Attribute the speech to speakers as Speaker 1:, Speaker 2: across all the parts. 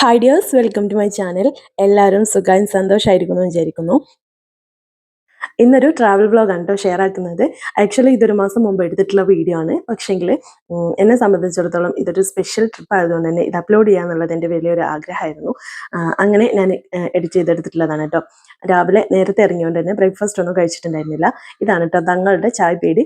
Speaker 1: Hi dears welcome to my channel എല്ലാവരും സുഖം സന്തോഷമായിരിക്കുന്നു വിചാരിക്കുന്നു. ഇന്നൊരു ട്രാവൽ വ്ളോഗാണ് കേട്ടോ ഷെയർ ആക്കുന്നത്. ആക്ച്വലി ഇതൊരു മാസം മുമ്പ് എടുത്തിട്ടുള്ള വീഡിയോ ആണ്. പക്ഷേങ്കിൽ എന്നെ സംബന്ധിച്ചിടത്തോളം ഇതൊരു സ്പെഷ്യൽ ട്രിപ്പ് ആയതുകൊണ്ട് തന്നെ ഇത് അപ്ലോഡ് ചെയ്യാന്നുള്ളത് എന്റെ വലിയൊരു ആഗ്രഹമായിരുന്നു. അങ്ങനെ ഞാൻ എഡിറ്റ് ചെയ്തെടുത്തിട്ടുള്ളതാണ് കേട്ടോ രാവിലെ നേരത്തെ ഇറങ്ങിയോണ്ട് തന്നെ ബ്രേക്ക്ഫാസ്റ്റ് ഒന്നും കഴിച്ചിട്ടുണ്ടായിരുന്നില്ല. ഇതാണ് കേട്ടോ തങ്ങളുടെ ചായ പേടി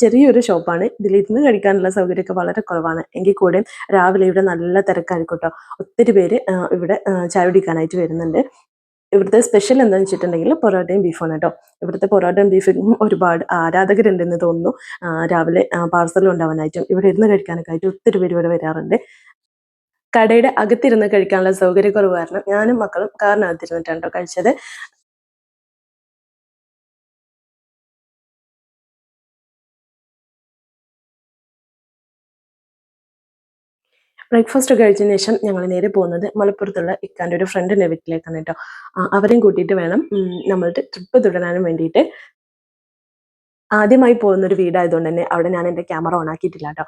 Speaker 1: ചെറിയൊരു ഷോപ്പാണ് ഇതിലിരുന്ന് കഴിക്കാനുള്ള സൗകര്യമൊക്കെ വളരെ കുറവാണ്. എങ്കിൽ കൂടെ രാവിലെ ഇവിടെ നല്ല തിരക്കായിരിക്കും കേട്ടോ ഒത്തിരി പേര് ഇവിടെ ചായ കുടിക്കാനായിട്ട് വരുന്നുണ്ട്. ഇവിടുത്തെ സ്പെഷ്യൽ എന്താണെന്ന് വെച്ചിട്ടുണ്ടെങ്കിൽ പൊറോട്ടയും ബീഫാണ് കേട്ടോ ഇവിടുത്തെ പൊറോട്ടയും ബീഫും ഒരുപാട് ആരാധകരുണ്ടെന്ന് തോന്നുന്നു. രാവിലെ പാർസൽ ഉണ്ടാവാനായിട്ടും ഇവിടെ ഇരുന്ന് കഴിക്കാനൊക്കെ ആയിട്ട് ഒത്തിരി പേര് ഇവിടെ വരാറുണ്ട്. കടയുടെ അകത്തിരുന്ന് കഴിക്കാനുള്ള സൗകര്യക്കുറവ് കാരണം ഞാനും മക്കളും കാറിനകത്തിരുന്നിട്ടാണ് കേട്ടോ കഴിച്ചത്. ബ്രേക്ക്ഫാസ്റ്റ് കഴിച്ചതിന് ശേഷം ഞങ്ങൾ നേരെ പോകുന്നത് മലപ്പുറത്തുള്ള ഇക്കാന്റെ ഒരു ഫ്രണ്ടിന്റെ വീട്ടിലേക്കാണ് കേട്ടോ. അവരെയും കൂട്ടിയിട്ട് വേണം നമ്മളുടെ ട്രിപ്പ് തുടരാനും വേണ്ടിയിട്ട്. ആദ്യമായി പോകുന്ന ഒരു വീടായതുകൊണ്ട് തന്നെ അവിടെ ഞാൻ എന്റെ ക്യാമറ ഓൺ ആക്കിയിട്ടില്ല കേട്ടോ.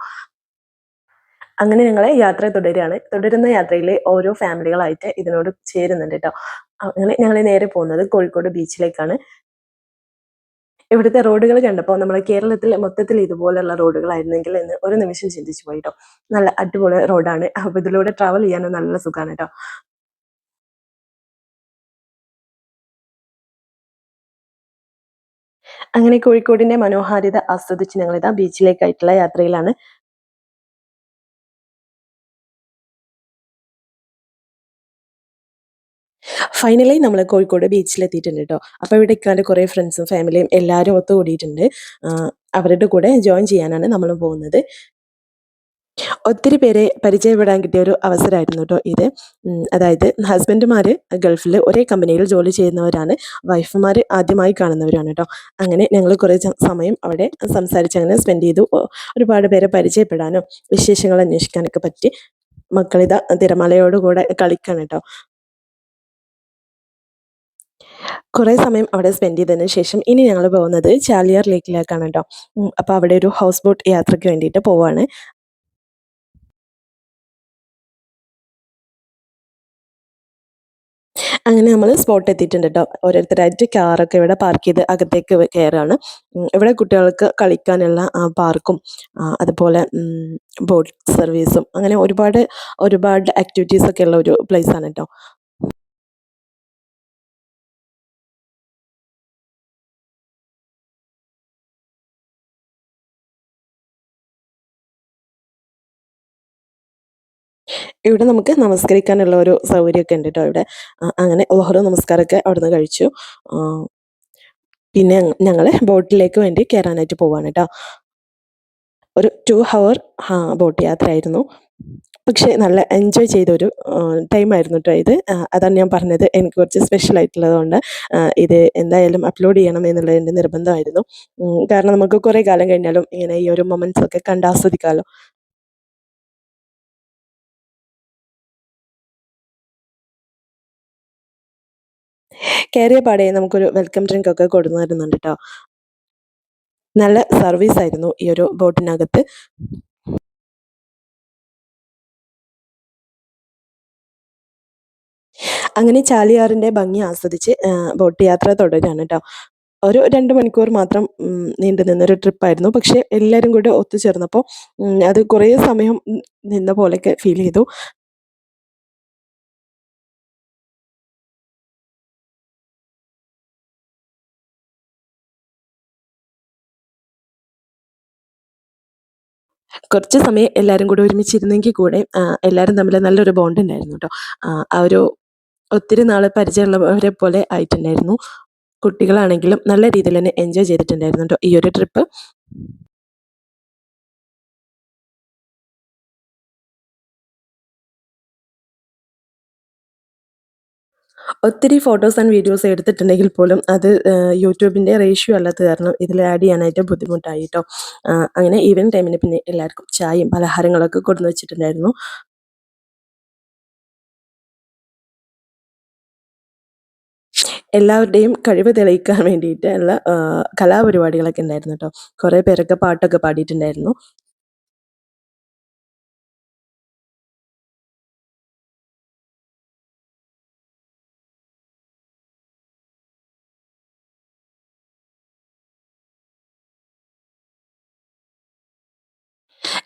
Speaker 1: അങ്ങനെ ഞങ്ങൾ യാത്ര തുടരുകയാണ്. തുടരുന്ന യാത്രയിൽ ഓരോ ഫാമിലികളായിട്ട് ഇതിനോട് ചേരുന്നുണ്ട് കേട്ടോ. അങ്ങനെ ഞങ്ങൾ നേരെ പോകുന്നത് കോഴിക്കോട് ബീച്ചിലേക്കാണ് ഇവിടുത്തെ റോഡുകൾ കണ്ടപ്പോൾ നമ്മുടെ കേരളത്തിൽ മൊത്തത്തിൽ ഇതുപോലെയുള്ള റോഡുകളായിരുന്നെങ്കിൽ എന്ന് ഒരു നിമിഷം ചിന്തിച്ചു പോയി കേട്ടോ നല്ല അടിപൊളി റോഡാണ്. അപ്പൊ ഇതിലൂടെ ട്രാവൽ ചെയ്യാനും നല്ല സുഖമാണ് കേട്ടോ അങ്ങനെ കോഴിക്കോടിന്റെ മനോഹാരിത ആസ്വദിച്ച് ഞങ്ങളിതാ ബീച്ചിലേക്കായിട്ടുള്ള യാത്രയിലാണ് ഫൈനലി നമ്മൾ കോഴിക്കോട് ബീച്ചിലെത്തിയിട്ടുണ്ട് കേട്ടോ അപ്പോൾ ഇവിടെ ഇക്കാന്റെ കുറേ ഫ്രണ്ട്സും ഫാമിലിയും എല്ലാവരും ഒത്തുകൂടിയിട്ടുണ്ട്. കൂടിയിട്ടുണ്ട് അവരുടെ കൂടെ ജോയിൻ ചെയ്യാനാണ് നമ്മൾ പോകുന്നത്. ഒത്തിരി പേരെ പരിചയപ്പെടാൻ കിട്ടിയ ഒരു അവസരമായിരുന്നു കേട്ടോ ഇത്. അതായത് ഹസ്ബൻഡുമാർ ഗൾഫിൽ ഒരേ കമ്പനിയിൽ ജോലി ചെയ്യുന്നവരാണ്. വൈഫുമാർ ആദ്യമായി കാണുന്നവരാണ് കേട്ടോ അങ്ങനെ ഞങ്ങൾ കുറേ സമയം അവിടെ സംസാരിച്ച് അങ്ങനെ സ്പെൻഡ് ചെയ്തു. ഒരുപാട് പേരെ പരിചയപ്പെടാനും വിശേഷങ്ങൾ അന്വേഷിക്കാനൊക്കെ പറ്റി. മക്കളിതാ തിരമലയോട് കൂടെ കളിക്കാണ് കേട്ടോ കുറേ സമയം അവിടെ സ്പെൻഡ് ചെയ്തതിന് ശേഷം ഇനി ഞങ്ങൾ പോകുന്നത് ചാലിയാർ ലേക്കിലേക്കാണ് കേട്ടോ അപ്പോൾ അവിടെ ഒരു ഹൗസ് ബോട്ട് യാത്രയ്ക്ക് വേണ്ടിയിട്ട് പോവാണ്. അങ്ങനെ നമ്മൾ സ്പോട്ട് എത്തിയിട്ടുണ്ട് കേട്ടോ ഓരോരുത്തരായിട്ട് കാറൊക്കെ ഇവിടെ പാർക്ക് ചെയ്ത് അകത്തേക്ക് കയറാണ് ഇവിടെ കുട്ടികൾക്ക് കളിക്കാനുള്ള പാർക്കും അതുപോലെ ബോട്ട് സർവീസും അങ്ങനെ ഒരുപാട് ഒരുപാട് ആക്ടിവിറ്റീസ് ഒക്കെ ഉള്ള ഒരു പ്ലേസ് ആണ് കേട്ടോ ഇവിടെ നമുക്ക് നമസ്കരിക്കാനുള്ള ഒരു സൗകര്യമൊക്കെ ഉണ്ട് കേട്ടോ ഇവിടെ. അങ്ങനെ ഓഹ്റ നമസ്കാരമൊക്കെ അവിടുന്ന് കഴിച്ചു. പിന്നെ ഞങ്ങൾ ബോട്ടിലേക്ക് വേണ്ടി കയറാനായിട്ട് പോവാണ് കേട്ടോ ഒരു ടു ഹവർ ബോട്ട് യാത്രയായിരുന്നു. പക്ഷേ നല്ല എൻജോയ് ചെയ്തൊരു ടൈമായിരുന്നു കേട്ടോ ഇത്. അതാണ് ഞാൻ പറഞ്ഞത്. എനിക്ക് കുറച്ച് സ്പെഷ്യൽ ആയിട്ടുള്ളതുകൊണ്ട് ഇത് എന്തായാലും അപ്ലോഡ് ചെയ്യണം എന്നുള്ളത് എന്റെ നിർബന്ധമായിരുന്നു കാരണം നമുക്ക് കുറേ കാലം കഴിഞ്ഞാലും ഇങ്ങനെ ഈ ഒരു മൊമെന്റ്സ് ഒക്കെ കണ്ട് ആസ്വദിക്കാമല്ലോ കയറിയ പാടെ നമുക്കൊരു വെൽക്കം ഡ്രിങ്ക് ഒക്കെ കൊടുന്നു തരുന്നുണ്ട് കേട്ടോ നല്ല സർവീസ് ആയിരുന്നു ഈ ഒരു ബോട്ടിനകത്ത് അങ്ങനെ ചാലിയാറിന്റെ ഭംഗി ആസ്വദിച്ച് ബോട്ട് യാത്ര തുടരുകയാണ് കേട്ടോ ഒരു രണ്ട് മണിക്കൂർ മാത്രം നീണ്ടു നിന്നൊരു ട്രിപ്പായിരുന്നു പക്ഷെ എല്ലാവരും കൂടെ ഒത്തുചേർന്നപ്പോൾ അത് കുറേ സമയം നിന്ന പോലെയൊക്കെ ഫീൽ ചെയ്തു. കുറച്ച് സമയം എല്ലാവരും കൂടെ ഒരുമിച്ചിരുന്നെങ്കിൽ കൂടെ എല്ലാവരും തമ്മിൽ നല്ലൊരു ബോണ്ട് ഉണ്ടായിരുന്നു കേട്ടോ ആ ഒരു ഒത്തിരി നാൾ പരിചയമുള്ളവരെ പോലെ ആയിട്ടുണ്ടായിരുന്നു. കുട്ടികളാണെങ്കിലും നല്ല രീതിയിൽ തന്നെ എൻജോയ് ചെയ്തിട്ടുണ്ടായിരുന്നു കേട്ടോ ഈ ഒരു ട്രിപ്പ് ഒത്തിരി ഫോട്ടോസ് ആൻഡ് വീഡിയോസ് എടുത്തിട്ടുണ്ടെങ്കിൽ പോലും അത് യൂട്യൂബിന്റെ റേഷ്യോ അല്ലാത്ത കാരണം ഇതിൽ ആഡ് ചെയ്യാനായിട്ട് ബുദ്ധിമുട്ടായി കേട്ടോ അങ്ങനെ ഈവനിങ് ടൈമിന് പിന്നെ എല്ലാവർക്കും ചായയും പലഹാരങ്ങളൊക്കെ കൊടുന്നു വെച്ചിട്ടുണ്ടായിരുന്നു. എല്ലാവരുടെയും കഴിവ് തെളിയിക്കാൻ വേണ്ടിയിട്ട് ഉള്ള കലാപരിപാടികളൊക്കെ ഉണ്ടായിരുന്നു കേട്ടോ. കുറേ പേരൊക്കെ പാട്ടൊക്കെ പാടിയിട്ടുണ്ടായിരുന്നു.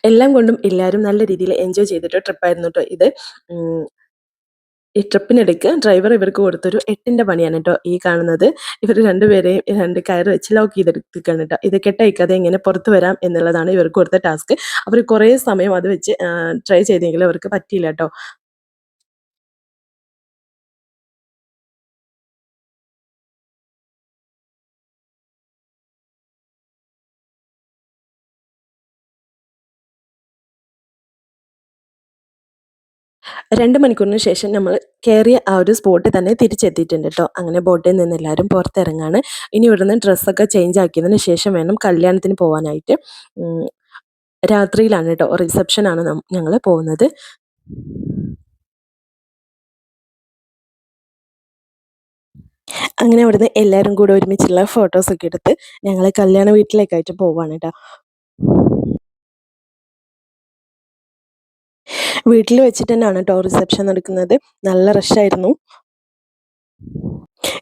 Speaker 1: എല്ലാം കൊണ്ടും എല്ലാവരും നല്ല രീതിയിൽ എൻജോയ് ചെയ്തിട്ട് ട്രിപ്പായിരുന്നു കേട്ടോ ഇത്. ഈ ട്രിപ്പിനിടയ്ക്ക് ഡ്രൈവർ ഇവർക്ക് കൊടുത്തൊരു എട്ടിന്റെ പണിയാണ് കേട്ടോ ഈ കാണുന്നത്. ഇവർ രണ്ടുപേരെയും രണ്ട് കയർ വെച്ച് ലോക്ക് ചെയ്തെടുത്തിരിക്കുകയാണ് കേട്ടോ ഇത് കെട്ടയക്കാതെ എങ്ങനെ പുറത്ത് വരാം എന്നുള്ളതാണ് ഇവർക്ക് കൊടുത്ത ടാസ്ക് അവർ കുറേ സമയം അത് വെച്ച് ട്രൈ ചെയ്തെങ്കിലും അവർക്ക് പറ്റിയില്ല കേട്ടോ രണ്ട് മണിക്കൂറിന് ശേഷം നമ്മൾ കയറിയ ആ ഒരു സ്പോട്ടിൽ തന്നെ തിരിച്ചെത്തിയിട്ടുണ്ട് കേട്ടോ അങ്ങനെ ബോട്ടിൽ നിന്ന് എല്ലാവരും പുറത്തിറങ്ങാണ്. ഇനി ഇവിടുന്ന് ഡ്രസ്സൊക്കെ ചേഞ്ച് ആക്കിയതിന് ശേഷം വേണം കല്യാണത്തിന് പോകാനായിട്ട് രാത്രിയിലാണ് കേട്ടോ റിസപ്ഷനാണ് ഞങ്ങൾ പോകുന്നത്. അങ്ങനെ അവിടുന്ന് എല്ലാവരും കൂടെ ഒരുമിച്ചുള്ള ഫോട്ടോസൊക്കെ എടുത്ത് ഞങ്ങൾ കല്യാണ വീട്ടിലേക്കായിട്ട് പോവാണ് കേട്ടോ വീട്ടിൽ വെച്ചിട്ട് തന്നെയാണ് കേട്ടോ റിസപ്ഷൻ നടക്കുന്നത് നല്ല റഷായിരുന്നു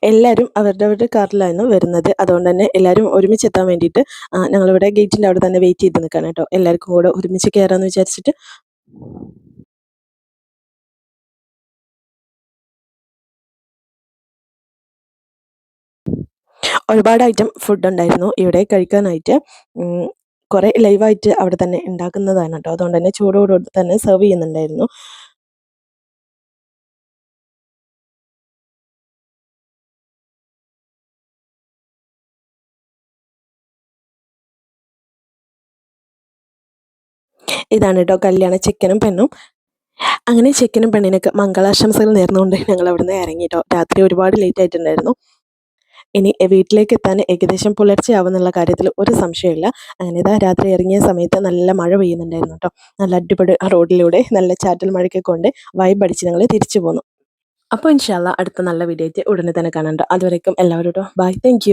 Speaker 1: എല്ലാവരും അവരുടെ അവരുടെ കാറിലായിരുന്നു വരുന്നത്. അതുകൊണ്ട് തന്നെ എല്ലാവരും ഒരുമിച്ച് എത്താൻ വേണ്ടിയിട്ട് ഞങ്ങളിവിടെ ഗേറ്റിന്റെ അവിടെ തന്നെ വെയിറ്റ് ചെയ്ത് നിൽക്കുകയാണ് കേട്ടോ എല്ലാവർക്കും കൂടെ ഒരുമിച്ച് കയറാമെന്ന് വിചാരിച്ചിട്ട്. ഒരുപാട് ഐറ്റം ഫുഡ് ഉണ്ടായിരുന്നു. ഇവിടെ കഴിക്കാനായിട്ട് കുറേ ലൈവായിട്ട് അവിടെ തന്നെ ഉണ്ടാക്കുന്നതാണ് കേട്ടോ. അതുകൊണ്ട് തന്നെ ചൂടോടുകൂടി തന്നെ സെർവ് ചെയ്യുന്നുണ്ടായിരുന്നു. ഇതാണ് കേട്ടോ കല്യാണ ചിക്കനും പെണ്ണും. അങ്ങനെ ചിക്കനും പെണ്ണിനൊക്കെ മംഗളാശംസകൾ നേർന്നുകൊണ്ട് ഞങ്ങൾ അവിടുന്ന് ഇറങ്ങി കേട്ടോ. രാത്രി ഒരുപാട് ലേറ്റ് ആയിട്ടുണ്ടായിരുന്നു. ഇനി വീട്ടിലേക്ക് എത്താൻ ഏകദേശം പുലർച്ചെ ആവുന്നുള്ള കാര്യത്തിൽ ഒരു സംശയമില്ല അങ്ങനെ ഇതാ രാത്രി ഇറങ്ങിയ സമയത്ത് നല്ല മഴ പെയ്യുന്നുണ്ടായിരുന്നു കേട്ടോ. നല്ല അടിപൊളി ആ റോഡിലൂടെ നല്ല ചാറ്റൽ മഴയ്ക്ക് കൊണ്ട് വൈബ് അടിച്ച് ഞങ്ങൾ തിരിച്ചു പോന്നു. അപ്പോൾ ഇൻഷാല്ല അടുത്ത നല്ല വീഡിയോ ഉടനെ തന്നെ കാണണ്ടോ അതുവരേക്കും എല്ലാവരും കേട്ടോ ബൈ താങ്ക്